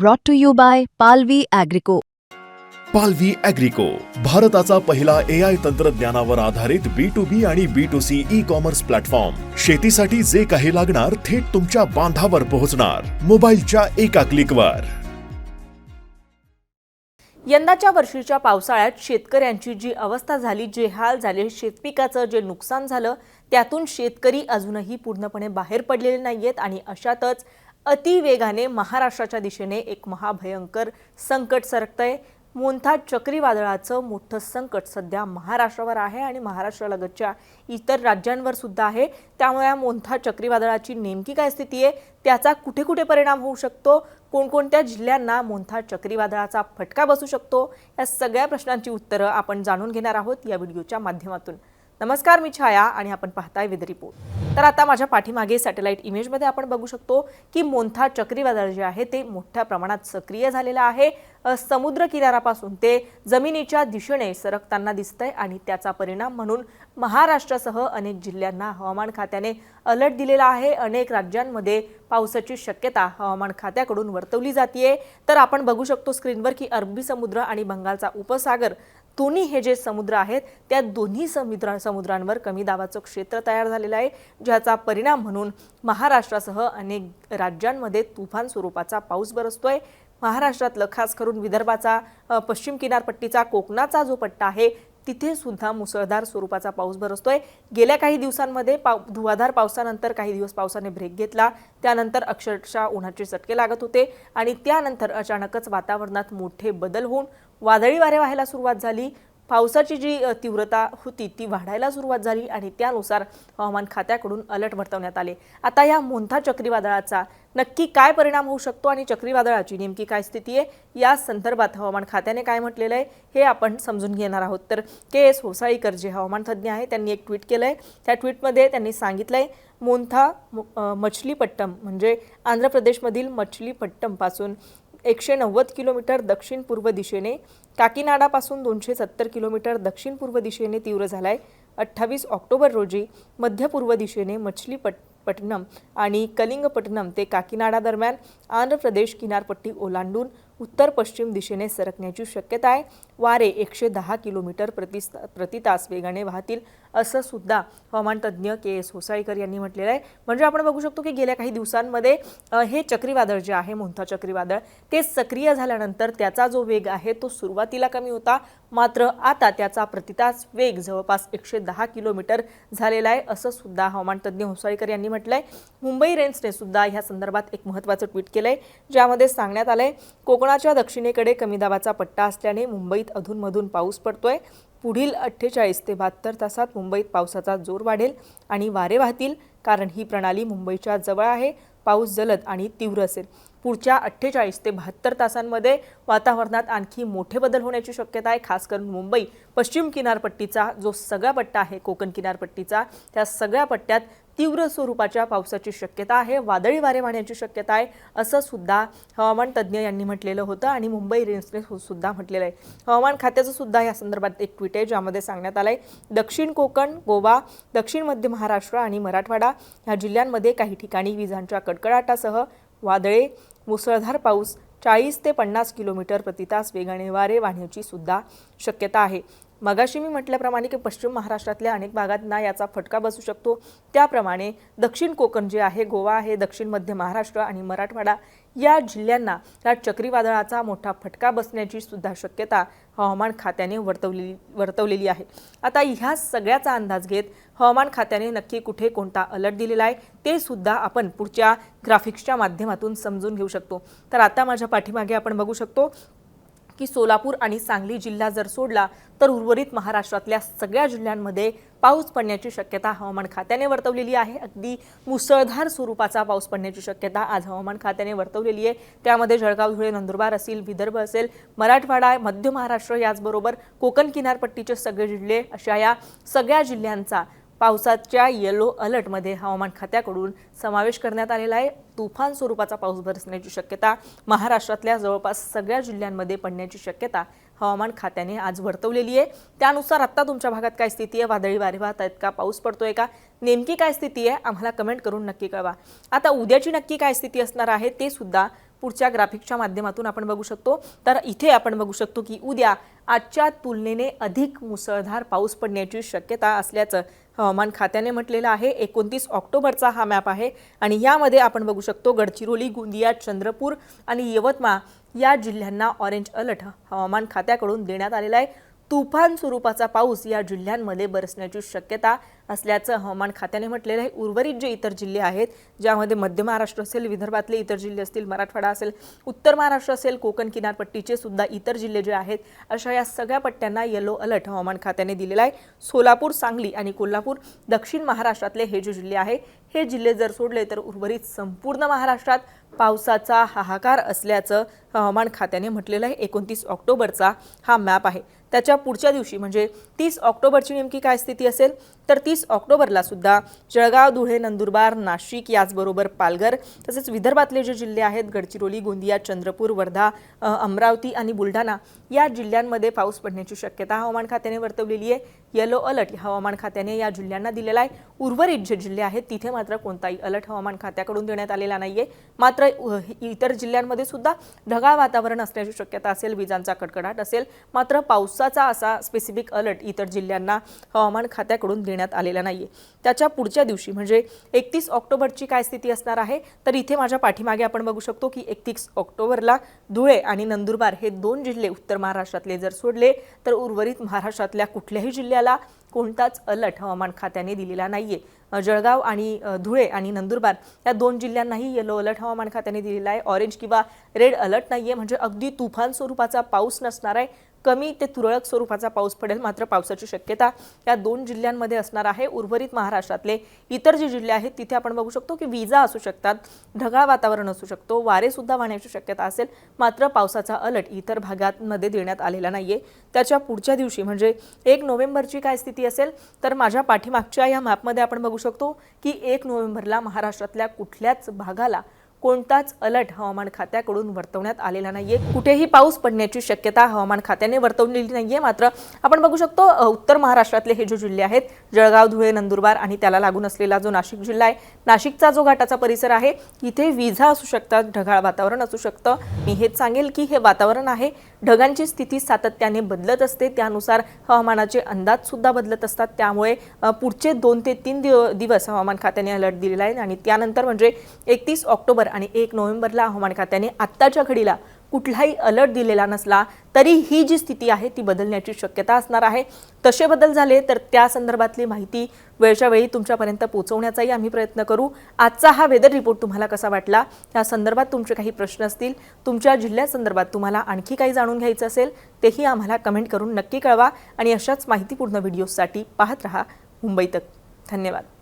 brought to you by Palvi Agrico. पालवी अॅग्रिको भारताचा पहिला ए आय तंत्रज्ञानावर आधारित बी टू बी आणि B to C e commerce platform शेतीसाठी जे काही लागणार थेट तुमच्या बांधावर पोहोचणार. मोबाईलच्या एका क्लिकवर यंदाच्या वर्षीच्या पावसाळ्यात शेतकऱ्यांची जी अवस्था झाली जे हाल झाले शेतपिकाचं जे नुकसान झालं त्यातून शेतकरी अजूनही पूर्णपणे बाहेर पडलेले नाहीयेत आणि अशातच अतिवेगाने महाराष्ट्राच्या दिशेने एक महाभयंकर संकट सरकतंय. मोंथा चक्रीवादळाचं मोठं संकट सध्या महाराष्ट्रावर आहे आणि महाराष्ट्रालगतच्या इतर राज्यांवर सुद्धा आहे. त्यामुळे या मोंथा चक्रीवादळाची नेमकी काय स्थिती आहे? त्याचा कुठे कुठे परिणाम होऊ शकतो? कोणकोणत्या जिल्ह्यांना मोंथा चक्रीवादळाचा फटका बसू शकतो? या सगळ्या प्रश्नांची उत्तरं आपण जाणून घेणार आहोत या व्हिडिओच्या माध्यमातून. नमस्कार मी छाया आणि आपण पाहताय विद रिपोर्ट. तर आता माझ्या पाठीमागे सॅटेलाईट इमेजमध्ये आपण बघू शकतो की मोंथा चक्रीवादळ जे आहे ते मोठ्या प्रमाणात सक्रिय झालेलं आहे. समुद्र किनाऱ्यापासून ते जमिनीच्या दिशेने सरकताना दिसतंय आणि त्याचा परिणाम म्हणून महाराष्ट्रासह अनेक जिल्ह्यांना हवामान खात्याने अलर्ट दिलेला आहे. अनेक राज्यांमध्ये पावसाची शक्यता हवामान खात्याकडून वर्तवली जाते तर आपण बघू शकतो स्क्रीनवर की अरबी समुद्र आणि बंगालचा उपसागर दोन्ही हे जे समुद्र आहेत त्या दोन्ही समुद्र समुद्रांवर कमी दाबाचं क्षेत्र तयार झालेलं आहे ज्याचा परिणाम म्हणून महाराष्ट्रासह अनेक राज्यांमध्ये तुफान स्वरूपाचा पाऊस बरसतोय. महाराष्ट्रातलं खास करून विदर्भाचा पश्चिम किनारपट्टीचा कोकणाचा जो पट्टा आहे तिथे सुद्धा मुसळधार स्वरूपाचा पाऊस बरसतोय. गेल्या काही दिवसांमध्ये पाव धुवाधार पावसानंतर काही दिवस पावसाने ब्रेक घेतला. त्यानंतर अक्षरशः उन्हाचे चटके लागत होते आणि त्यानंतर अचानकच वातावरणात मोठे बदल होऊन वादळी वारे व्हायला सुरुवात झाली. पावसाची जी तीव्रता होती ती वाढायला सुरुवात झाली आणि त्यानुसार हवामान खात्याकडून अलर्ट वर्तवण्यात आले. आता या मोंथा चक्रीवादळाचा नक्की काय परिणाम होऊ शकतो आणि चक्रीवादळाची नेमकी काय स्थिती आहे? या संदर्भात हवामान खात्याने काय म्हटलेलं आहे हे आपण समजून घेणार आहोत. तर के एस होसाळीकर जे हवामान तज्ज्ञ आहे त्यांनी एक ट्विट केलं आहे त्या ट्विटमध्ये त्यांनी सांगितलं आहे मोंथा मछलीपट्टम म्हणजे आंध्र प्रदेशमधील मछलीपट्टमपासून एकशे नव्वद किलोमीटर दक्षिण पूर्व दिशेने काकीनाडापासून दोनशे सत्तर किलोमीटर दक्षिण पूर्व दिशेने तीव्र झालाय. अठ्ठावीस ऑक्टोबर रोजी मध्य पूर्व दिशेने मछलीपट पटनम आणि कलिंगपटनम ते काकीनाडा दरम्यान आंध्र प्रदेश किनारपट्टी ओलांडून उत्तर पश्चिम दिशेने सरकण्याची शक्यता आहे. वारे एकशे दहा किलोमीटर प्रति प्रतितास वेगाने वाहतील असं सुद्धा हवामान तज्ज्ञ के एस होसाळीकर यांनी म्हटलेलं आहे. म्हणजे आपण बघू शकतो की गेल्या काही दिवसांमध्ये हे चक्रीवादळ जे आहे मोंथा चक्रीवादळ ते सक्रिय झाल्यानंतर त्याचा जो वेग आहे तो सुरुवातीला कमी होता. मात्र आता त्याचा प्रतितास वेग जवळपास एकशे दहा किलोमीटर झालेला आहे असं सुद्धा हवामान तज्ज्ञ होसाळीकर यांनी म्हटलंय. मुंबई रेन्सने सुद्धा ह्या संदर्भात एक महत्त्वाचं ट्विट केलंय ज्यामध्ये सांगण्यात आलंय कोकणाच्या दक्षिणेकडे कमी दाबाचा पट्टा असल्याने मुंबईत अधूनमधून पाऊस पडतोय. पुढील अठ्ठेचाळीस ते बहात्तर तासात मुंबईत पावसाचा जोर वाढेल आणि वारे वाहतील कारण ही प्रणाली मुंबईच्या जवळ आहे. पाऊस जलद आणि तीव्र असेल. पुढच्या अठ्ठेचाळीस ते बहात्तर तासांमध्ये वातावरणात आणखी मोठे बदल होण्याची शक्यता आहे. खास करून मुंबई पश्चिम किनारपट्टीचा जो सगळा पट्टा आहे कोकण किनारपट्टीचा त्या सगळ्या पट्ट्यात तीव्र स्वरूपाच्या पावसाची शक्यता आहे वादळी वारे वाहण्याची शक्यता आहे असं सुद्धा हवामान तज्ज्ञ यांनी म्हटलेलं होतं आणि मुंबई रेन्सने सुद्धा म्हटलेलं आहे. हवामान खात्याचं सुद्धा या संदर्भात एक ट्विट आहे ज्यामध्ये सांगण्यात आलं आहे दक्षिण कोकण गोवा दक्षिण मध्य महाराष्ट्र आणि मराठवाडा ह्या जिल्ह्यांमध्ये काही ठिकाणी विजांच्या कडकडाटासह वादळे मुसळधार पाऊस चाळीस ते पन्नास किलोमीटर प्रतितास वेगाने वारे वाहण्याची सुद्धा शक्यता आहे. मगाशी मी म्हटल्याप्रमाणे की पश्चिम महाराष्ट्रातल्या अनेक भागांना याचा फटका बसू शकतो. त्याप्रमाणे दक्षिण कोकण जे आहे गोवा आहे दक्षिण मध्य महाराष्ट्र आणि मराठवाडा या जिल्ह्यांना या चक्रीवादळाचा मोठा फटका बसण्याची सुद्धा शक्यता हवामान खात्याने वर्तवलेली वर्तवलेली आहे. आता ह्या सगळ्याचा अंदाज घेत हवामान खात्याने नक्की कुठे कोणता अलर्ट दिलेला आहे ते सुद्धा आपण पुढच्या ग्राफिक्सच्या माध्यमातून समजून घेऊ शकतो. तर आता माझ्या पाठीमागे आपण बघू शकतो की सोलापूर आणि सांगली जिल्हा जर सोडला तर उर्वरित महाराष्ट्रातल्या सगळ्या जिल्ह्यांमध्ये पाऊस पडण्याची शक्यता हवामान खात्याने वर्तवलेली आहे. अगदी मुसळधार स्वरूपाचा पाऊस पडण्याची शक्यता आज हवामान खात्याने वर्तवलेली आहे. त्यामध्ये जळगाव धुळे नंदुरबार असेल विदर्भ असेल मराठवाडा मध्य महाराष्ट्र याचबरोबर कोकण किनारपट्टीचे सगळे जिल्हे अशा या सगळ्या जिल्ह्यांचा पावसाच्या येलो अलर्टमध्ये हवामान खात्याकडून समावेश करण्यात आलेला आहे. तुफान स्वरूपाचा पाऊस बरसण्याची शक्यता महाराष्ट्रातल्या जवळपास सगळ्या जिल्ह्यांमध्ये पडण्याची शक्यता हवामान खात्याने आज वर्तवलेली आहे. त्यानुसार आत्ता तुमच्या भागात काय स्थिती आहे? वादळी वारे वाहत आहेत का? पाऊस पडतोय का? नेमकी काय स्थिती आहे? आम्हाला कमेंट करून नक्की कळवा. आता उद्याची नक्की काय स्थिती असणार आहे ते सुद्धा पुढच्या ग्राफिकच्या माध्यमातून आपण बघू शकतो. तर इथे आपण बघू शकतो की उद्या आजच्या तुलनेने अधिक मुसळधार पाऊस पडण्याची शक्यता असल्याचं हवामान खात्याने म्हटलेलं आहे एकोणतीस ऑक्टोबरचा हा मॅप आहे आणि यामध्ये आपण बघू शकतो गडचिरोली गोंदिया चंद्रपूर आणि यवतमाळ या जिल्ह्यांना ऑरेंज अलर्ट हवामान खात्याकडून देण्यात आलेला आहे. तुफान स्वरूपाचा पाऊस या जिल्ह्यांमध्ये बरसण्याची शक्यता असल्याचं हवामान खात्याने म्हटलेलं आहे. उर्वरित जे इतर जिल्हे आहेत ज्यामध्ये मध्य महाराष्ट्र असेल विदर्भातले इतर जिल्हे असतील मराठवाडा असेल उत्तर महाराष्ट्र असेल कोकण किनारपट्टीचे सुद्धा इतर जिल्हे जे आहेत अशा या सगळ्या पट्ट्यांना येलो अलर्ट हवामान खात्याने दिलेला आहे. सोलापूर सांगली आणि कोल्हापूर दक्षिण महाराष्ट्रातले हे जे जिल्हे आहे हे जिल्हे जर सोडले तर उर्वरित संपूर्ण महाराष्ट्रात पावसाचा हाहाकार असल्याचं हवामान खात्याने म्हटलेलं आहे. एकोणतीस ऑक्टोबरचा हा मॅप आहे. त्याच्या पुढच्या दिवशी म्हणजे तीस ऑक्टोबरची नेमकी काय स्थिती असेल? तर तीस ऑक्टोबरला सुद्धा जळगाव धुळे नंदुरबार नाशिक याचबरोबर पालघर तसेच विदर्भातले जे जिल्हे आहेत गडचिरोली गोंदिया चंद्रपूर वर्धा अमरावती आणि बुलढाणा या जिल्ह्यांमध्ये पाऊस पडण्याची शक्यता हवामान खात्याने वर्तवलेली आहे. येलो अलर्ट हवामान खात्याने या जिल्ह्यांना दिलेला आहे. उर्वरित जे जिल्हे आहेत तिथे मात्र कोणताही अलर्ट हवामान खात्याकडून देण्यात आलेला नाहीये. मात्र इतर जिल्ह्यांमध्ये सुद्धा ढगाळ वातावरण असण्याची शक्यता असेल विजांचा कडकडाट असेल मात्र पाऊस पावसाचा असा स्पेसिफिक अलर्ट इतर जिल्ह्यांना हवामान खात्याकडून देण्यात आलेला नाहीये. त्याच्या पुढच्या दिवशी म्हणजे एकतीस ऑक्टोबरची काय स्थिती असणार आहे तर इथे माझ्या पाठीमागे आपण बघू शकतो की एकतीस ऑक्टोबरला धुळे आणि नंदुरबार हे दोन जिल्हे उत्तर महाराष्ट्रातले जर सोडले तर उर्वरित महाराष्ट्रातल्या कुठल्याही जिल्ह्याला कोणताच अलर्ट हवामान खात्याने दिलेला नाहीये. जळगाव आणि धुळे आणि नंदुरबार या दोन जिल्ह्यांनाही येलो अलर्ट हवामान खात्याने दिलेला आहे. ऑरेंज किंवा रेड अलर्ट नाहीये. म्हणजे अगदी तुफान स्वरूपाचा पाऊस नसणार आहे. कमी ते तुरळक स्वरूपाचा पाऊस पडेल मात्र पावसाची शक्यता या दोन जिल्ह्यांमध्ये असणार आहे. उर्वरित महाराष्ट्रातले इतर जे जिल्हे आहेत तिथे आपण बघू शकतो की विजा असू शकतात ढगाळ वातावरण असू शकतो वारे सुद्धा वाहण्याची शक्यता असेल मात्र पावसाचा अलर्ट इतर भागांमध्ये देण्यात आलेला नाहीये. त्याच्या पुढच्या दिवशी म्हणजे एक नोव्हेंबरची काय स्थिती असेल तर माझ्या पाठीमागच्या या मॅपमध्ये आपण बघू शकतो की एक नोव्हेंबरला महाराष्ट्रातल्या कुठल्याच भागाला कोणताच अलर्ट हवामान खात्याकडून वर्तवण्यात आलेला नाहीये. कुठेही पाऊस पडण्याची शक्यता हवामान खात्याने वर्तवलेली नाहीये. मात्र आपण बघू शकतो उत्तर महाराष्ट्रातले हे जे जिल्हे आहेत जळगाव धुळे नंदुरबार आणि त्याला लागून असलेला जो नाशिक जिल्हा आहे नाशिकचा जो घाटाचा परिसर आहे इथे विजा असू शकतात ढगाळ वातावरण असू शकतं. मी हेच सांगेल की हे वातावरण आहे. ढगांची स्थिती सातत्याने बदलत असते. त्यानुसार हवामानाचे अंदाज सुद्धा बदलत असतात. त्यामुळे पुढचे दोन ते तीन दिवस हवामान खात्याने अलर्ट दिलेला आहे आणि त्यानंतर म्हणजे एकतीस ऑक्टोबर आणि एक नोव्हेंबरला हवामान खात्याने आत्ताच्या घडीला कुठलाही अलर्ट दिलेला नसला तरी ही जी स्थिती आहे ती बदलण्याची शक्यता असणार आहे. तसे बदल झाले तर त्या संदर्भातली माहिती वेळच्या वेळी तुमच्यापर्यंत पोहोचवण्याचाही आम्ही प्रयत्न करू. आजचा हा वेदर रिपोर्ट तुम्हाला कसा वाटला? त्या संदर्भात तुमचे काही प्रश्न असतील तुमच्या जिल्ह्यासंदर्भात तुम्हाला आणखी काही जाणून घ्यायचं असेल तेही आम्हाला कमेंट करून नक्की कळवा आणि अशाच माहितीपूर्ण व्हिडिओसाठी पाहत रहा मुंबई तक. धन्यवाद.